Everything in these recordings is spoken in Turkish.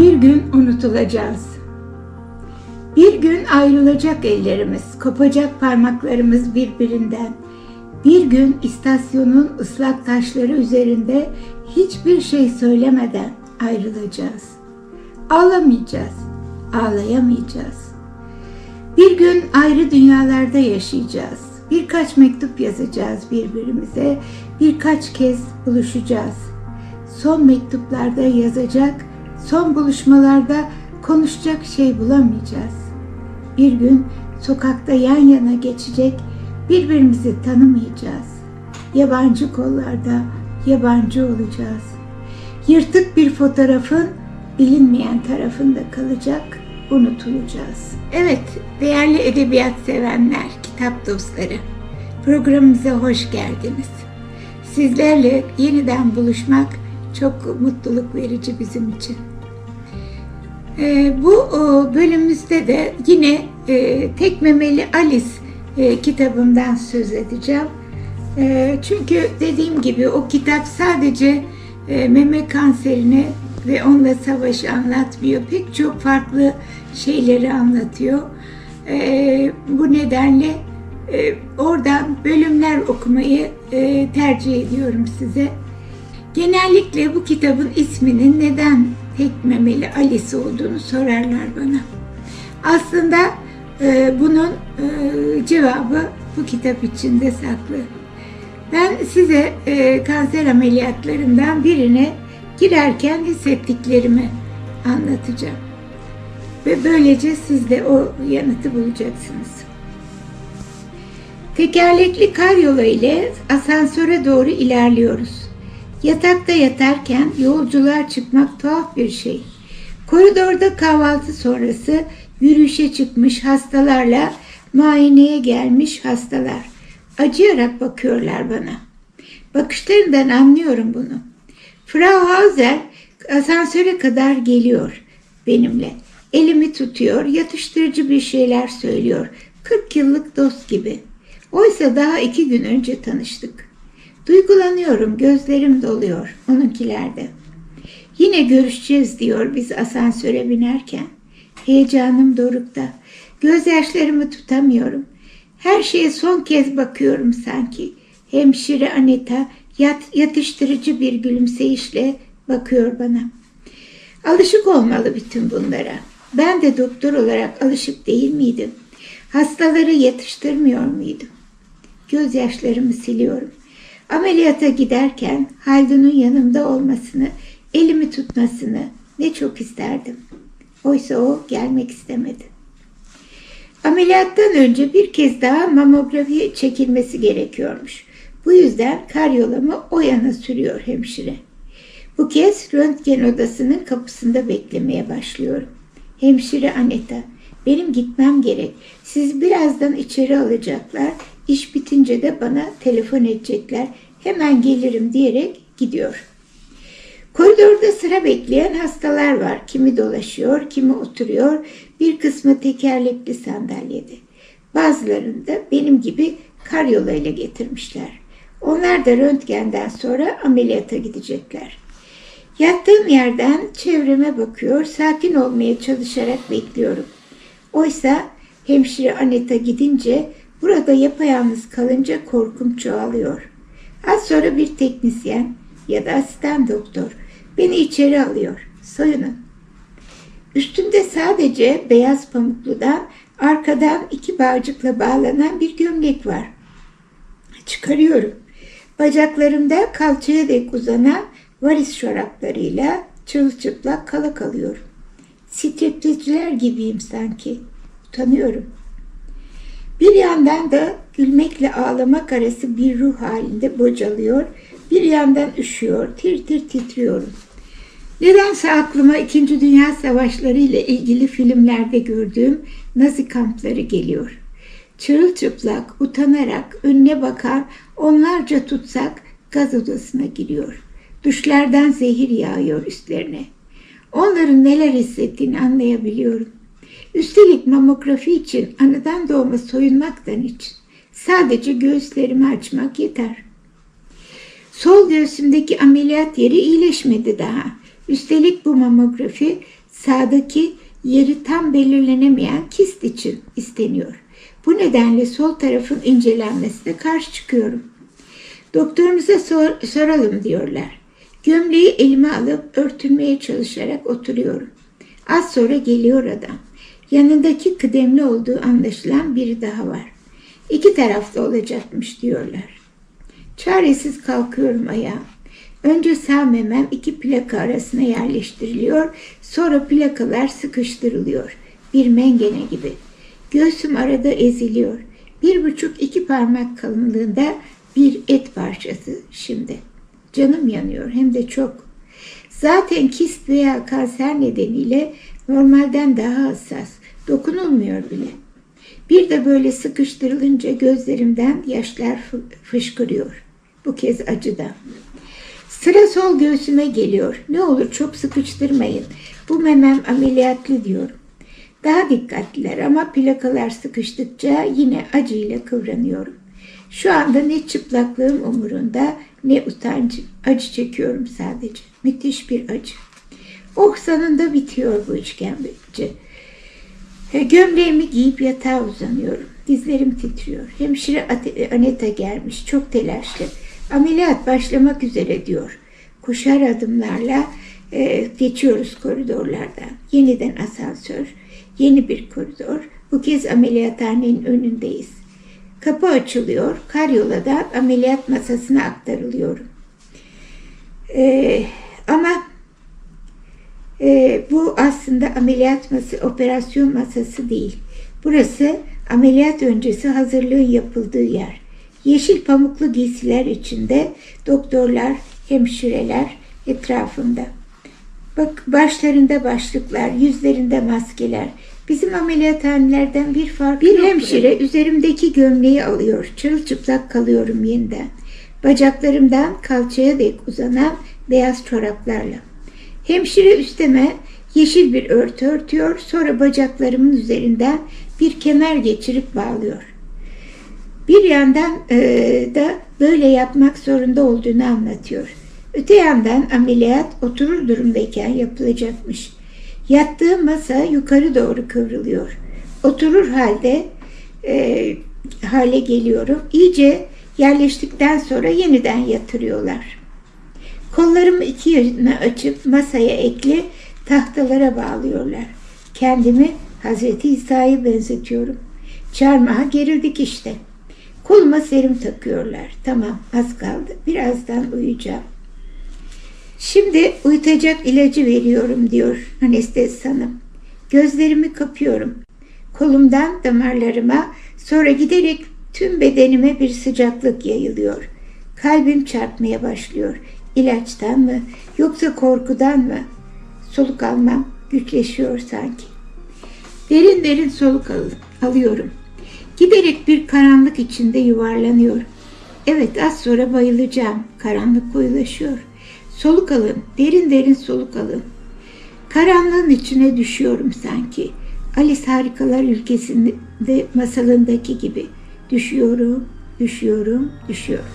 Bir gün unutulacağız. Bir gün ayrılacak ellerimiz, kopacak parmaklarımız birbirinden. Bir gün istasyonun ıslak taşları üzerinde hiçbir şey söylemeden ayrılacağız. Ağlamayacağız, ağlayamayacağız. Bir gün ayrı dünyalarda yaşayacağız. Birkaç mektup yazacağız birbirimize, birkaç kez buluşacağız. Son mektuplarda yazacak, son buluşmalarda konuşacak şey bulamayacağız. Bir gün sokakta yan yana geçecek, birbirimizi tanımayacağız. Yabancı kollarda yabancı olacağız. Yırtık bir fotoğrafın bilinmeyen tarafında kalacak, unutulacağız. Evet, değerli edebiyat sevenler, kitap dostları, programımıza hoş geldiniz. Sizlerle yeniden buluşmak çok mutluluk verici bizim için. Ee, bu o, bölümümüzde de yine e, Tek Memeli Alice e, kitabımdan söz edeceğim. E, çünkü dediğim gibi o kitap sadece e, meme kanserini ve onunla savaşı anlatmıyor. Pek çok farklı şeyleri anlatıyor. E, bu nedenle e, oradan bölümler okumayı e, tercih ediyorum size. Genellikle bu kitabın isminin neden tek memeli Alice olduğunu sorarlar bana. Aslında e, bunun e, cevabı bu kitap içinde saklı. Ben size e, kanser ameliyatlarından birine girerken hissettiklerimi anlatacağım. Ve böylece siz de o yanıtı bulacaksınız. Tekerlekli karyola ile asansöre doğru ilerliyoruz. Yatakta yatarken yolculuğa çıkmak tuhaf bir şey. Koridorda kahvaltı sonrası yürüyüşe çıkmış hastalarla muayeneye gelmiş hastalar. Acıyarak bakıyorlar bana. Bakışlarından anlıyorum bunu. Frau Hauser asansöre kadar geliyor benimle. Elimi tutuyor, yatıştırıcı bir şeyler söylüyor. 40 yıllık dost gibi. Oysa daha iki gün önce tanıştık. Duygulanıyorum, gözlerim doluyor onunkilerde. Yine görüşeceğiz diyor biz asansöre binerken. Heyecanım dorukta. Gözyaşlarımı tutamıyorum. Her şeye son kez bakıyorum sanki. Hemşire Aneta yat, yatıştırıcı bir gülümseyişle bakıyor bana. Alışık olmalı bütün bunlara. Ben de doktor olarak alışık değil miydim? Hastaları yatıştırmıyor muydum? Gözyaşlarımı siliyorum. Ameliyata giderken Haldun'un yanımda olmasını, elimi tutmasını ne çok isterdim. Oysa o gelmek istemedi. Ameliyattan önce bir kez daha mamografi çekilmesi gerekiyormuş. Bu yüzden karyolamı o yana sürüyor hemşire. Bu kez röntgen odasının kapısında beklemeye başlıyorum. Hemşire Aneta, benim gitmem gerek. Siz birazdan içeri alacaklar. İş bitince de bana telefon edecekler. Hemen gelirim diyerek gidiyor. Koridorda sıra bekleyen hastalar var. Kimi dolaşıyor, kimi oturuyor. Bir kısmı tekerlekli sandalyede. Bazılarını da benim gibi karyola ile getirmişler. Onlar da röntgenden sonra ameliyata gidecekler. Yattığım yerden çevreme bakıyor, sakin olmaya çalışarak bekliyorum. Oysa hemşire Aneta gidince burada yapayalnız kalınca korkum çoğalıyor. Az sonra bir teknisyen ya da asistan doktor beni içeri alıyor. Soyunun. Üstümde sadece beyaz pamukludan arkadan iki bağcıkla bağlanan bir gömlek var. Çıkarıyorum. Bacaklarımda kalçaya dek uzanan varis çoraplarıyla çırılçıplak kala kalıyorum. Striptizciler gibiyim sanki. Utanıyorum. Bir yandan da gülmekle ağlamak arası bir ruh halinde bocalıyor. Bir yandan üşüyor, tir tir titriyorum. Nedense aklıma İkinci Dünya Savaşları ile ilgili filmlerde gördüğüm Nazi kampları geliyor. Çırılçıplak, utanarak önüne bakan onlarca tutsak gaz odasına giriyor. Düşlerden zehir yağıyor üstlerine. Onların neler hissettiğini anlayabiliyorum. Üstelik mamografi için anadan doğma soyunmaktan için sadece göğüslerimi açmak yeter. Sol göğsümdeki ameliyat yeri iyileşmedi daha. Üstelik bu mamografi sağdaki yeri tam belirlenemeyen kist için isteniyor. Bu nedenle sol tarafın incelenmesine karşı çıkıyorum. Doktorunuza sor- soralım diyorlar. Gömleği elime alıp örtünmeye çalışarak oturuyorum. Az sonra geliyor adam. Yanındaki kıdemli olduğu anlaşılan biri daha var. İki tarafta olacakmış diyorlar. Çaresiz kalkıyorum ayağa. Önce sağ memem iki plaka arasına yerleştiriliyor, sonra plakalar sıkıştırılıyor. Bir mengene gibi. Göğsüm arada eziliyor. Bir buçuk iki parmak kalınlığında bir et parçası şimdi. Canım yanıyor hem de çok. Zaten kist veya kanser nedeniyle normalden daha hassas. Dokunulmuyor bile. Bir de böyle sıkıştırılınca gözlerimden yaşlar fı- fışkırıyor. Bu kez acıdan. Sıra sol göğsüme geliyor. Ne olur çok sıkıştırmayın. Bu memem ameliyatlı diyorum. Daha dikkatliler ama plakalar sıkıştıkça yine acıyla kıvranıyorum. Şu anda ne çıplaklığım umurunda ne utancım. Acı çekiyorum sadece. Müthiş bir acı. Oh sonunda bitiyor bu işkembeci. E, Gömleğimi giyip yatağa uzanıyorum. Dizlerim titriyor. Hemşire Ate- Aneta gelmiş. Çok telaşlı. Ameliyat başlamak üzere diyor. Koşar adımlarla e, geçiyoruz koridorlardan. Yeniden asansör. Yeni bir koridor. Bu kez ameliyathanenin önündeyiz. Kapı açılıyor. Karyoladan ameliyat masasına aktarılıyorum. E, ama ee, bu aslında ameliyat masası, operasyon masası değil. Burası ameliyat öncesi hazırlığın yapıldığı yer. Yeşil pamuklu giysiler içinde doktorlar, hemşireler etrafımda. Bak başlarında başlıklar, yüzlerinde maskeler. Bizim ameliyathanelerden bir farkı Bir hemşire üzerimdeki gömleği alıyor. Çırılçıplak kalıyorum yeniden. Bacaklarımdan kalçaya dek uzanan beyaz çoraplarla. Hemşire üsteme yeşil bir örtü örtüyor, sonra bacaklarımın üzerinden bir kemer geçirip bağlıyor. Bir yandan eee, da böyle yapmak zorunda olduğunu anlatıyor. Öte yandan ameliyat oturur durumdayken yapılacakmış. Yattığı masa yukarı doğru kıvrılıyor. Oturur halde eee, hale geliyorum. İyice yerleştikten sonra yeniden yatırıyorlar. Kollarımı iki yana açıp masaya ekli tahtalara bağlıyorlar. Kendimi Hazreti İsa'ya benzetiyorum. Çarmıha gerildik işte. Koluma serum takıyorlar. Tamam az kaldı. Birazdan uyuyacağım. Şimdi uyutacak ilacı veriyorum diyor anestezi hanım. Gözlerimi kapıyorum. Kolumdan damarlarıma sonra giderek tüm bedenime bir sıcaklık yayılıyor. Kalbim çarpmaya başlıyor. İlaçtan mı yoksa korkudan mı? Soluk almam güçleşiyor sanki. Derin derin soluk al- alıyorum. Giderek bir karanlık içinde yuvarlanıyorum. Evet az sonra bayılacağım. Karanlık koyulaşıyor. Soluk alın, derin derin soluk alın. Karanlığın içine düşüyorum sanki. Alice Harikalar Ülkesi'nde masalındaki gibi. Düşüyorum, düşüyorum, düşüyorum.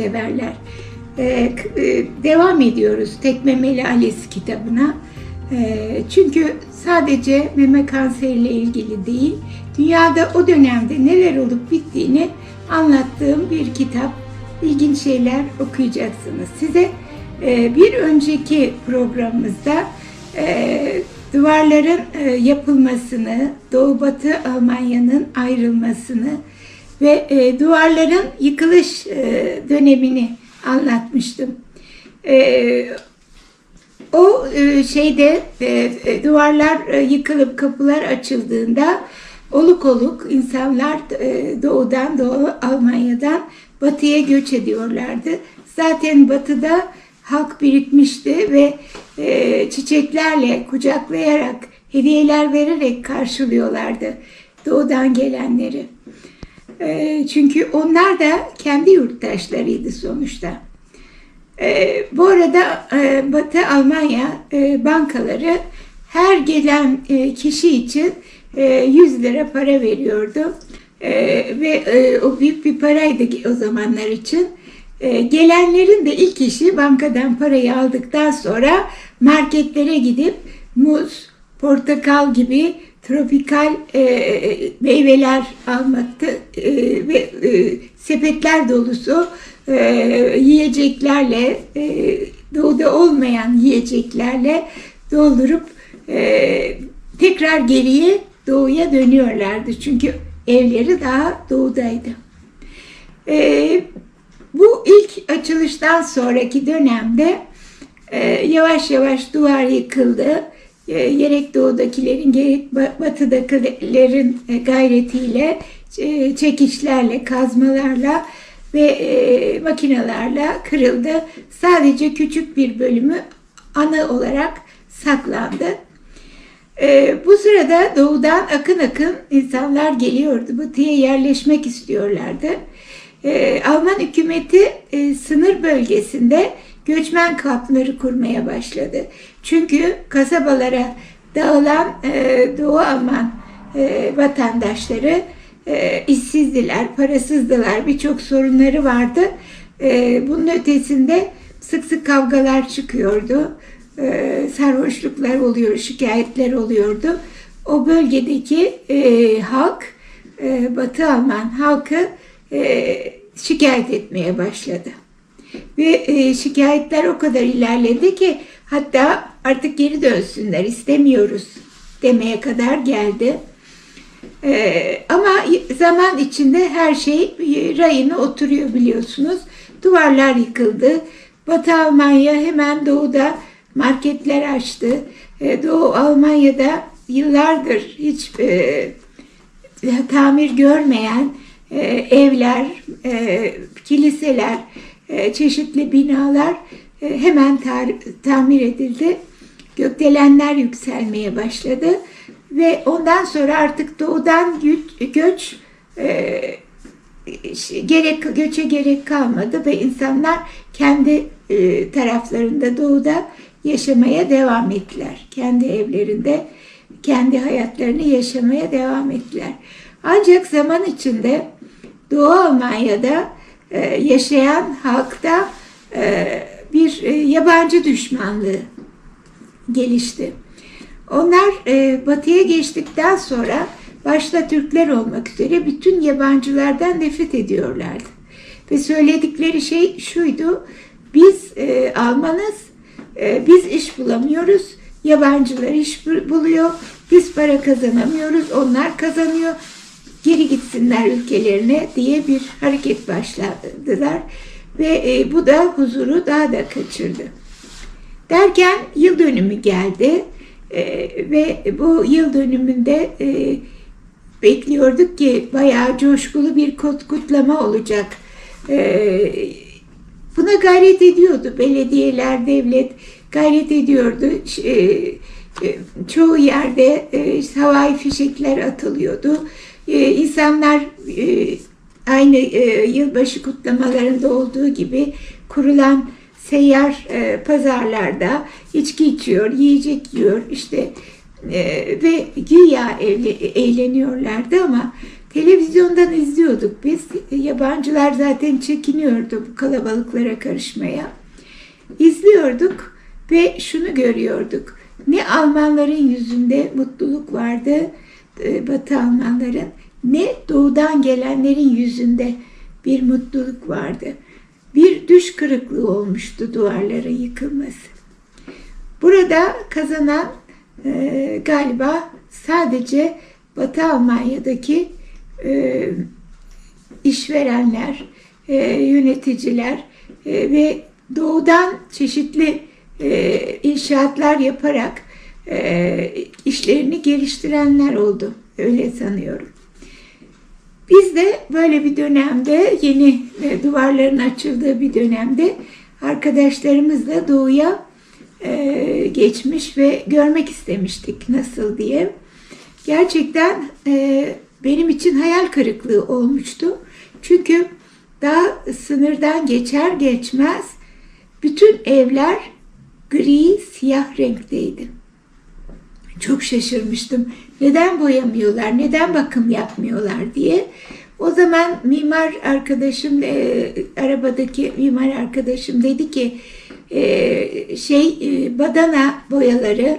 Severler. Ee, e, devam ediyoruz Tek Memeli Alice kitabına. Ee, çünkü sadece meme kanseriyle ilgili değil, dünyada o dönemde neler olup bittiğini anlattığım bir kitap. İlginç şeyler okuyacaksınız. Size e, bir önceki programımızda e, duvarların yapılmasını, Doğu Batı Almanya'nın ayrılmasını ve e, duvarların yıkılış e, dönemini anlatmıştım. E, o e, şeyde e, e, duvarlar e, yıkılıp kapılar açıldığında oluk oluk insanlar e, doğudan doğu Almanya'dan batıya göç ediyorlardı. Zaten batıda halk birikmişti ve e, çiçeklerle kucaklayarak hediyeler vererek karşılıyorlardı doğudan gelenleri. E, çünkü onlar da kendi yurttaşlarıydı sonuçta. E, bu arada e, Batı Almanya e, bankaları her gelen e, kişi için e, 100 lira para veriyordu. E, ve e, o büyük bir paraydı o zamanlar için. E, gelenlerin de ilk işi bankadan parayı aldıktan sonra marketlere gidip muz, portakal gibi tropikal e, meyveler almaktı e, ve e, sepetler dolusu e, yiyeceklerle e, doğuda olmayan yiyeceklerle doldurup e, tekrar geriye doğuya dönüyorlardı çünkü evleri daha doğudaydı. E, bu ilk açılıştan sonraki dönemde e, yavaş yavaş duvar yıkıldı. E, gerek doğudakilerin gerek batıdakilerin e, gayretiyle, e, çekişlerle, kazmalarla ve e, makinalarla kırıldı. Sadece küçük bir bölümü ana olarak saklandı. E, bu sırada doğudan akın akın insanlar geliyordu. Batıya yerleşmek istiyorlardı. E, Alman hükümeti e, sınır bölgesinde göçmen kampları kurmaya başladı. Çünkü kasabalara dağılan e, Doğu Alman e, vatandaşları e, işsizdiler, parasızdılar, birçok sorunları vardı. E, bunun ötesinde sık sık kavgalar çıkıyordu. E, sarhoşluklar oluyor, şikayetler oluyordu. O bölgedeki e, halk, e, Batı Alman halkı e, şikayet etmeye başladı. Ve e, şikayetler o kadar ilerledi ki hatta artık geri dönsünler istemiyoruz demeye kadar geldi. E, ama zaman içinde her şey rayına oturuyor biliyorsunuz. Duvarlar yıkıldı. Batı Almanya hemen doğuda marketler açtı. E, Doğu Almanya'da yıllardır hiç e, tamir görmeyen e, evler, e, kiliseler, çeşitli binalar e, hemen tamir edildi. Gökdelenler yükselmeye başladı ve ondan sonra artık doğudan göç, e, gerek göçe gerek kalmadı ve insanlar kendi e, taraflarında doğuda yaşamaya devam ettiler. Kendi evlerinde kendi hayatlarını yaşamaya devam ettiler. Ancak zaman içinde Doğu Almanya'da e, yaşayan halkta e, bir e, yabancı düşmanlığı gelişti. Onlar batıya geçtikten sonra başta Türkler olmak üzere bütün yabancılardan nefret ediyorlardı. Ve söyledikleri şey şuydu, biz Almanız, biz iş bulamıyoruz, yabancılar iş buluyor, biz para kazanamıyoruz, onlar kazanıyor geri gitsinler ülkelerine diye bir hareket başladılar ve e, bu da huzuru daha da kaçırdı. Derken yıl dönümü geldi e, ve bu yıl dönümünde e, bekliyorduk ki bayağı coşkulu bir kutlama olacak. E, buna gayret ediyordu belediyeler, devlet gayret ediyordu. E, çoğu yerde e, havai fişekler atılıyordu e, insanlar e, aynı e, yılbaşı kutlamalarında olduğu gibi kurulan seyyar e, pazarlarda içki içiyor, yiyecek yiyor işte e, ve güya eğleniyorlardı ama televizyondan izliyorduk biz. Yabancılar zaten çekiniyordu bu kalabalıklara karışmaya. İzliyorduk ve şunu görüyorduk. Ne Almanların yüzünde mutluluk vardı, e, Batı Almanların ne doğudan gelenlerin yüzünde bir mutluluk vardı. Bir düş kırıklığı olmuştu duvarların yıkılması. Burada kazanan e, galiba sadece Batı Almanya'daki e, işverenler, e, yöneticiler e, ve doğudan çeşitli e, inşaatlar yaparak e, işlerini geliştirenler oldu. Öyle sanıyorum. Biz de böyle bir dönemde yeni e, duvarların açıldığı bir dönemde arkadaşlarımızla doğuya e, geçmiş ve görmek istemiştik nasıl diye. Gerçekten benim için hayal kırıklığı olmuştu. Çünkü daha sınırdan geçer geçmez bütün evler gri siyah renkteydi. Çok şaşırmıştım. Neden boyamıyorlar, neden bakım yapmıyorlar diye. O zaman mimar arkadaşım, e, arabadaki mimar arkadaşım dedi ki e, şey e, badana boyaları,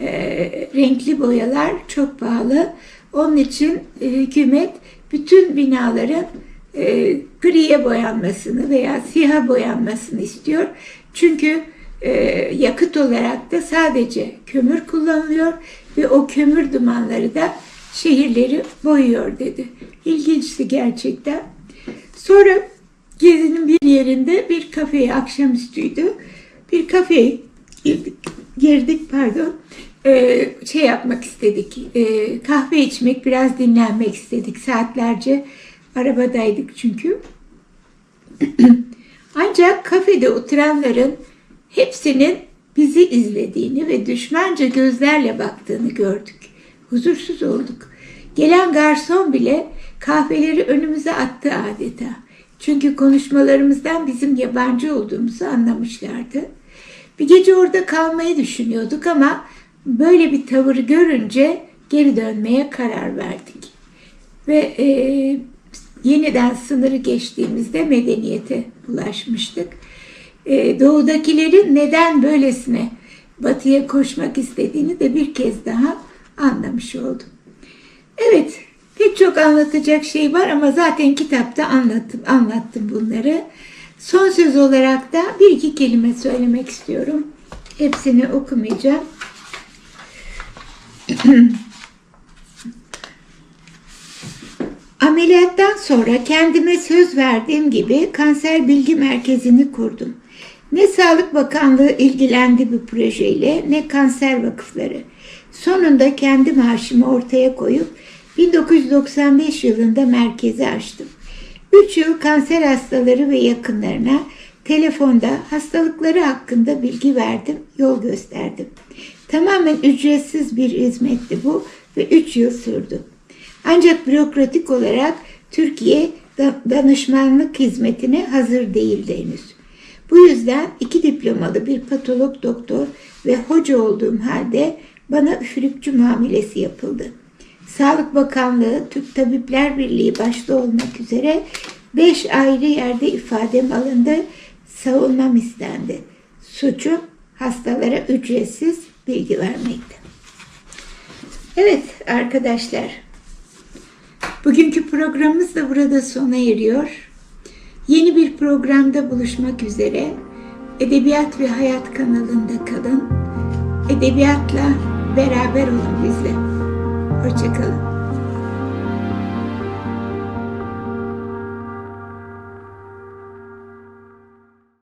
e, renkli boyalar çok pahalı. Onun için e, hükümet bütün binaların e, griye boyanmasını veya siyah boyanmasını istiyor. Çünkü e, yakıt olarak da sadece kömür kullanılıyor ve o kömür dumanları da şehirleri boyuyor dedi. İlginçti gerçekten. Sonra gezinin bir yerinde bir kafeye akşamüstüydü. Bir kafeye girdik, girdik pardon. Ee, şey yapmak istedik. Ee, kahve içmek, biraz dinlenmek istedik. Saatlerce arabadaydık çünkü. Ancak kafede oturanların hepsinin bizi izlediğini ve düşmanca gözlerle baktığını gördük. Huzursuz olduk. Gelen garson bile kahveleri önümüze attı adeta. Çünkü konuşmalarımızdan bizim yabancı olduğumuzu anlamışlardı. Bir gece orada kalmayı düşünüyorduk ama böyle bir tavır görünce geri dönmeye karar verdik. Ve e, yeniden sınırı geçtiğimizde medeniyete ulaşmıştık. E, doğudakilerin neden böylesine batıya koşmak istediğini de bir kez daha anlamış oldum. Evet, pek çok anlatacak şey var ama zaten kitapta anlattım, anlattım bunları. Son söz olarak da bir iki kelime söylemek istiyorum. Hepsini okumayacağım. Ameliyattan sonra kendime söz verdiğim gibi kanser bilgi merkezini kurdum. Ne Sağlık Bakanlığı ilgilendi bu projeyle ne kanser vakıfları. Sonunda kendi maaşımı ortaya koyup 1995 yılında merkezi açtım. 3 yıl kanser hastaları ve yakınlarına telefonda hastalıkları hakkında bilgi verdim, yol gösterdim. Tamamen ücretsiz bir hizmetti bu ve 3 yıl sürdü. Ancak bürokratik olarak Türkiye danışmanlık hizmetine hazır değildi henüz. Bu yüzden iki diplomalı bir patolog doktor ve hoca olduğum halde bana üfürükçü muamelesi yapıldı. Sağlık Bakanlığı, Türk Tabipler Birliği başta olmak üzere beş ayrı yerde ifadem alındı, savunmam istendi. Suçum hastalara ücretsiz bilgi vermekti. Evet arkadaşlar, bugünkü programımız da burada sona eriyor. Yeni bir programda buluşmak üzere. Edebiyat ve Hayat kanalında kalın. Edebiyatla beraber olun bizle. Hoşçakalın.